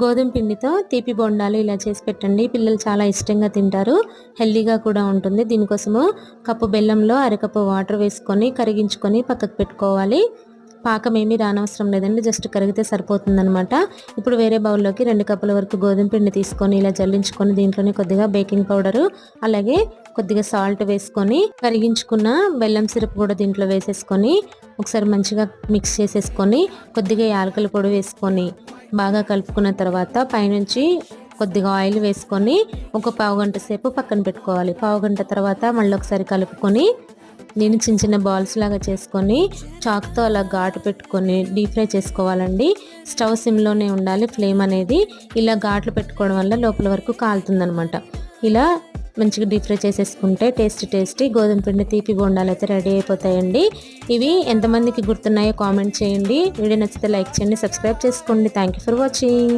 గోధుమ పిండితో తీపి బొండాలు ఇలా చేసి పెట్టండి. పిల్లలు చాలా ఇష్టంగా తింటారు. హెల్దీగా కూడా ఉంటుంది. దీనికోసము కప్పు బెల్లంలో అరకప్పు వాటర్ వేసుకొని కరిగించుకొని పక్కకు పెట్టుకోవాలి. పాకం ఏమీ రానవసరం లేదండి. జస్ట్ కరిగితే సరిపోతుందనమాట ఇప్పుడు వేరే బౌల్లోకి రెండు కప్పుల వరకు గోధుమ పిండి తీసుకొని ఇలా జల్లించుకొని దీంట్లోనే కొద్దిగా బేకింగ్ పౌడరు అలాగే కొద్దిగా సాల్ట్ వేసుకొని కరిగించుకున్న బెల్లం సిరప్ కూడా దీంట్లో వేసేసుకొని ఒకసారి మంచిగా మిక్స్ చేసేసుకొని కొద్దిగా యాలకల పొడి వేసుకొని బాగా కలుపుకున్న తర్వాత పైనుంచి కొద్దిగా ఆయిల్ వేసుకొని ఒక పావు గంట సేపు పక్కన పెట్టుకోవాలి. పావు గంట తర్వాత మళ్ళీ ఒకసారి కలుపుకొని నేను చిన్న చిన్న బాల్స్ లాగా చేసుకొని చాక్తో అలా ఘాటు పెట్టుకొని డీప్ ఫ్రై చేసుకోవాలండి. స్టవ్ సిమ్లోనే ఉండాలి. ఫ్లేమ్ అనేది ఇలా ఘాట్లు పెట్టుకోవడం వల్ల లోపల వరకు కాలుతుందనమాట ఇలా మంచిగా డీప్ ఫ్రై చేసేసుకుంటే టేస్ట్ టేస్టీ గోధుమ పిండి తీపి బొండాలు అయితే రెడీ అయిపోతాయండి. ఇవి ఎంతమందికి గుర్తున్నాయో కామెంట్ చేయండి. వీడియో నచ్చితే లైక్ చేయండి సబ్స్క్రైబ్ చేసుకోండి. Thank for watching